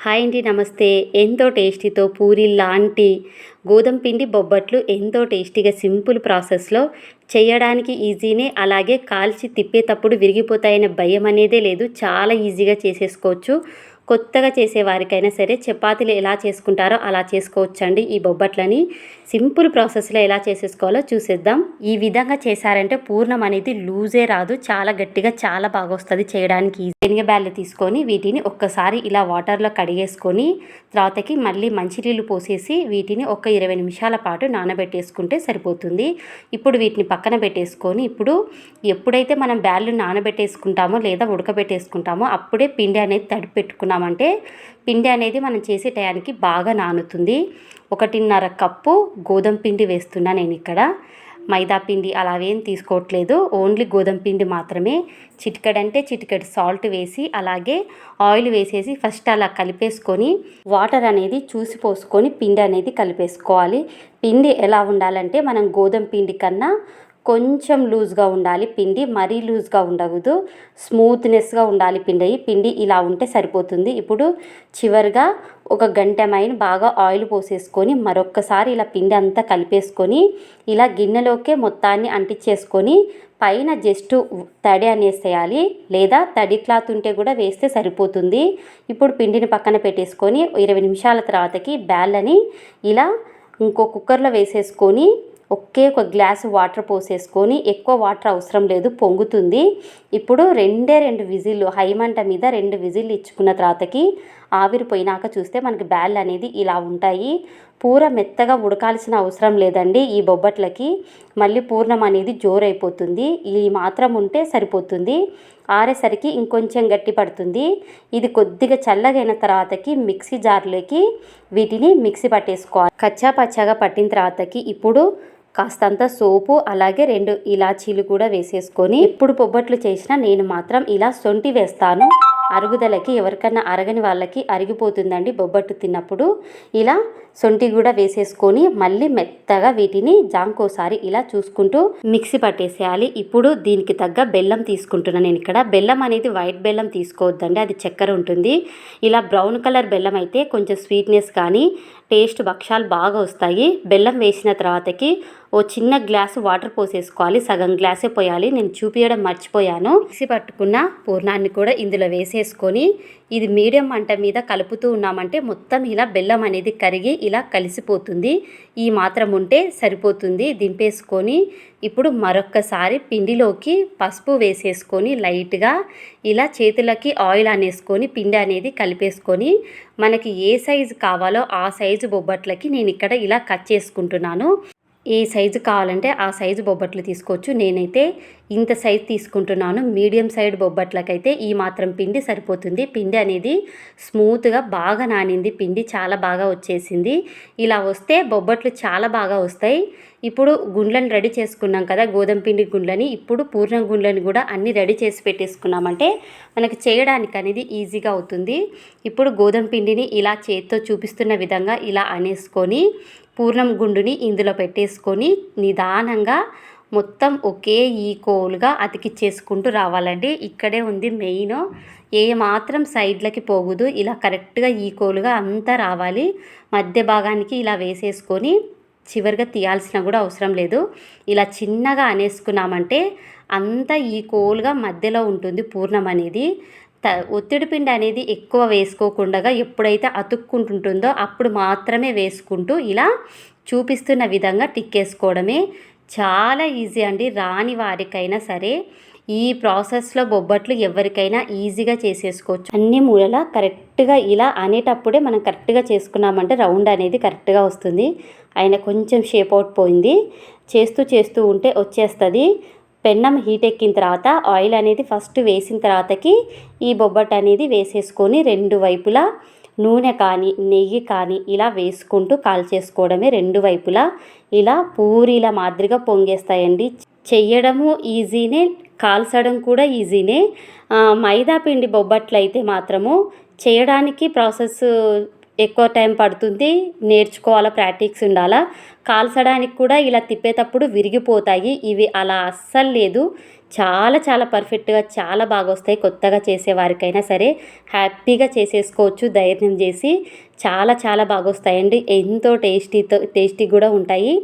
Hi అండి నమస్తే. ఎంతో టేస్టీతో పూరి లాంటి గోధుమ పిండి బొబ్బట్లు ఎంతో టేస్టీగా సింపుల్ ప్రాసెస్లో చేయడానికి ఈజీనే అలాగే కాల్చి తిప్పేటప్పుడు విరిగిపోతాయనే భయం అనేదే లేదు. చాలా ఈజీగా చేసేసుకోవచ్చు. కొత్తగా చేసేవారికైనా సరే చపాతీలు ఎలా చేసుకుంటారో అలా చేసుకోవచ్చండి ఈ బొబ్బట్లని. సింపుల్ ప్రాసెస్లో ఎలా చేసేసుకోవాలో చూసేద్దాం. ఈ విధంగా చేశారంటే పూర్ణం అనేది లూజే రాదు చాలా గట్టిగా చాలా బాగా వస్తుంది చేయడానికి శనగబ్యాళ్ళు తీసుకొని వీటిని ఒక్కసారి ఇలా వాటర్లో కడిగేసుకొని తర్వాతకి మళ్ళీ మంచినీళ్ళు పోసేసి వీటిని ఒక ఇరవై నిమిషాల పాటు నానబెట్టేసుకుంటే సరిపోతుంది. ఇప్పుడు వీటిని పక్కన పెట్టేసుకొని ఇప్పుడు ఎప్పుడైతే మనం బ్యాళ్ళు నానబెట్టేసుకుంటామో లేదా ఉడకబెట్టేసుకుంటామో అప్పుడే పిండి అనేది తడిపెట్టుకున్నాం పెట్టుకున్నామంటే పిండి అనేది మనం చేసే టయానికి బాగా నానుతుంది. ఒకటిన్నర కప్పు గోధుమ పిండి వేస్తున్నా నేను ఇక్కడ. మైదా పిండి అలావేం తీసుకోవట్లేదు. ఓన్లీ గోధుమ పిండి మాత్రమే. చిటికడంటే చిటికెడు సాల్ట్ వేసి అలాగే ఆయిల్ వేసేసి ఫస్ట్ అలా కలిపేసుకొని వాటర్ అనేది చూసి పోసుకొని పిండి అనేది కలిపేసుకోవాలి. పిండి ఎలా ఉండాలంటే మనం గోధుమ పిండి కన్నా కొంచెం లూజ్గా ఉండాలి పిండి మరీ లూజ్గా ఉండకూడదు. స్మూత్నెస్గా ఉండాలి పిండి. పిండి ఇలా ఉంటే సరిపోతుంది. ఇప్పుడు చివరిగా ఒక గంట మైన బాగా ఆయిల్ పోసేసుకొని మరొక్కసారి ఇలా పిండి అంతా కలిపేసుకొని ఇలా గిన్నెలోకే మొత్తాన్ని అంటించేసుకొని పైన జస్ట్ తడి అనేసేయాలి లేదా తడి క్లాత్ ఉంటే కూడా వేస్తే సరిపోతుంది. ఇప్పుడు పిండిని పక్కన పెట్టేసుకొని ఇరవై నిమిషాల తర్వాతకి బ్యాళ్ళని ఇలా ఇంకో కుక్కర్లో వేసేసుకొని ఒకే ఒక గ్లాసు వాటర్ పోసేసుకొని ఎక్కువ వాటర్ అవసరం లేదు పొంగుతుంది. ఇప్పుడు రెండే రెండు విజిల్లు హైమంట మీద రెండు విజిల్లు ఇచ్చుకున్న తర్వాతకి ఆవిరి పోయినాక చూస్తే మనకి బ్యాల్ అనేది ఇలా ఉంటాయి. పూర మెత్తగా ఉడకాల్సిన అవసరం లేదండి ఈ బొబ్బట్లకి. మళ్ళీ పూర్ణం అనేది జోరైపోతుంది. ఇది మాత్రం ఉంటే సరిపోతుంది. ఆరేసరికి ఇంకొంచెం గట్టి పడుతుంది. ఇది కొద్దిగా చల్లగైన తర్వాతకి మిక్సీ జార్లోకి వీటిని మిక్సీ పట్టేసుకోవాలి. కచ్చా పచ్చాగా పట్టిన తర్వాతకి ఇప్పుడు కాస్తంత సోపు అలాగే రెండు ఇలాచీలు కూడా వేసేసుకొని ఇప్పుడు పొబ్బట్లు చేసినా నేను మాత్రం ఇలా సొంటి వేస్తాను. అరుగుదలకి ఎవరికన్నా అరగని వాళ్ళకి అరిగిపోతుందండి బొబ్బట్టు తిన్నప్పుడు. ఇలా సొంటి కూడా వేసేసుకొని మళ్ళీ మెత్తగా వీటిని జాంకోసారి ఇలా చూసుకుంటూ మిక్సీ పట్టేసేయాలి. ఇప్పుడు దీనికి తగ్గ బెల్లం తీసుకుంటున్నాను నేను ఇక్కడ. బెల్లం అనేది వైట్ బెల్లం తీసుకోవద్దండి అది చక్కెర ఉంటుంది. ఇలా బ్రౌన్ కలర్ బెల్లం అయితే కొంచెం స్వీట్నెస్ కానీ టేస్ట్ భక్షాలు బాగా వస్తాయి. బెల్లం వేసిన తర్వాతకి ఓ చిన్న గ్లాసు వాటర్ పోసేసుకోవాలి. సగం గ్లాసే పోయాలి. నేను చూపించడం మర్చిపోయాను. మిక్సీ పట్టుకున్న పూర్ణాన్ని కూడా ఇందులో వేసేసుకొని ఇది మీడియం మంట మీద కలుపుతూ ఉన్నామంటే మొత్తం ఇలా బెల్లం అనేది కరిగి ఇలా కలిసిపోతుంది. ఈ మాత్రం ఉంటే సరిపోతుంది. దింపేసుకొని ఇప్పుడు మరొక్కసారి పిండిలోకి పసుపు వేసేసుకొని లైట్గా ఇలా చేతులకి ఆయిల్ అనేసుకొని పిండి అనేది కలిపేసుకొని మనకి ఏ సైజు కావాలో ఆ సైజు బొబ్బట్లకి నేను ఇక్కడ ఇలా కట్ చేసుకుంటున్నాను. ఏ సైజు కావాలంటే ఆ సైజు బొబ్బట్లు తీసుకోవచ్చు. నేనైతే ఇంత సైజు తీసుకుంటున్నాను. మీడియం సైడ్ బొబ్బట్లకైతే ఈ మాత్రం పిండి సరిపోతుంది. పిండి అనేది స్మూత్గా బాగా నానింది. పిండి చాలా బాగా వచ్చేసింది. ఇలా వస్తే బొబ్బట్లు చాలా బాగా వస్తాయి. ఇప్పుడు గుండ్లను రెడీ చేసుకున్నాం కదా గోధుమ పిండి గుండ్లని. ఇప్పుడు పూర్ణం గుండ్లని కూడా అన్నీ రెడీ చేసి పెట్టేసుకున్నామంటే మనకి చేయడానికి అనేది ఈజీగా అవుతుంది. ఇప్పుడు గోధుమ పిండిని ఇలా చేతితో చూపిస్తున్న విధంగా ఇలా అనేసుకొని పూర్ణం గుండుని ఇందులో పెట్టేసుకొని నిదానంగా మొత్తం ఒకే ఈకోలుగా అతికిచ్చేసుకుంటూ రావాలండి. ఇక్కడే ఉంది మెయిన్. ఏ మాత్రం సైడ్లకి పోగుదు. ఇలా కరెక్ట్గా ఈకోలుగా అంతా రావాలి. మధ్య భాగానికి ఇలా వేసేసుకొని చివరిగా తీయాల్సిన కూడా అవసరం లేదు. ఇలా చిన్నగా అనేసుకున్నామంటే అంత ఈక్వల్గా మధ్యలో ఉంటుంది పూర్ణం అనేది. త ఒత్తిడి పిండి అనేది ఎక్కువ వేసుకోకుండా ఎప్పుడైతే అతుక్కుంటుంటుందో అప్పుడు మాత్రమే వేసుకుంటూ ఇలా చూపిస్తున్న విధంగా టిక్కేసుకోవడమే చాలా ఈజీ అండి. రాని వారికైనా సరే ఈ ప్రాసెస్లో బొబ్బట్లు ఎవరికైనా ఈజీగా చేసేసుకోవచ్చు. అన్ని మూలలా కరెక్ట్గా ఇలా అనేటప్పుడే మనం కరెక్ట్గా చేసుకున్నామంటే రౌండ్ అనేది కరెక్ట్గా వస్తుంది. ఆయన కొంచెం షేప్ అవుట్ పోయింది. చేస్తూ చేస్తూ ఉంటే వచ్చేస్తుంది. పెన్నం హీట్ ఎక్కిన తర్వాత ఆయిల్ అనేది ఫస్ట్ వేసిన తర్వాతకి ఈ బొబ్బట్ అనేది వేసేసుకొని రెండు వైపులా నూనె కానీ నెయ్యి కానీ ఇలా వేసుకుంటూ కాల్చేసుకోవడమే రెండు వైపులా. ఇలా పూరీల మాదిరిగా పొంగేస్తాయండి. చెయ్యడము ఈజీనే కాల్చడం కూడా ఈజీనే. మైదా పిండి బొబ్బట్లు అయితే మాత్రము చేయడానికి ప్రాసెస్ ఎక్కువ టైం పడుతుంది నేర్చుకోవాలా ప్రాక్టీస్ ఉండాలా. కాల్చడానికి కూడా ఇలా తిప్పేటప్పుడు విరిగిపోతాయి. ఇవి అలా అస్సలు లేదు. చాలా చాలా పర్ఫెక్ట్గా చాలా బాగా వస్తాయి. కొత్తగా చేసేవారికైనా సరే హ్యాపీగా చేసేసుకోవచ్చు ధైర్యం చేసి. చాలా చాలా బాగా వస్తాయండి. ఎంతో టేస్టీతో టేస్టీ కూడా ఉంటాయి.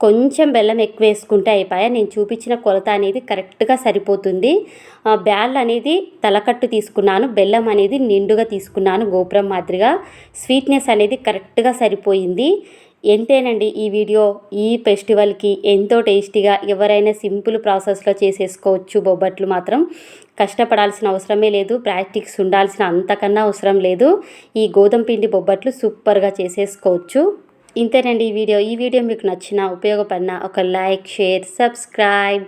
కొంచెం బెల్లం ఎక్కువ వేసుకుంటే అయిపోయా. నేను చూపించిన కొలత అనేది కరెక్ట్గా సరిపోతుంది. ఆ, బ్యాల్ అనేది తలకట్టు తీసుకున్నాను. బెల్లం అనేది నిండుగా తీసుకున్నాను గోపురం మాదిరిగా. స్వీట్నెస్ అనేది కరెక్ట్గా సరిపోయింది. ఎంతేనండి ఈ వీడియో? ఈ ఫెస్టివల్కి ఎంతో టేస్టీగా ఎవరైనా సింపుల్ ప్రాసెస్లో చేసేసుకోవచ్చు బొబ్బట్లు మాత్రం. కష్టపడాల్సిన అవసరమే లేదు. ప్రాక్టీస్ ఉండాల్సిన అంతకన్నా అవసరం లేదు. ఈ గోధుమ పిండి బొబ్బట్లు సూపర్గా చేసేసుకోవచ్చు. ఇంతేనండి ఈ వీడియో. ఈ వీడియో మీకు నచ్చిన ఉపయోగపడిన ఒక లైక్ షేర్ సబ్స్క్రైబ్.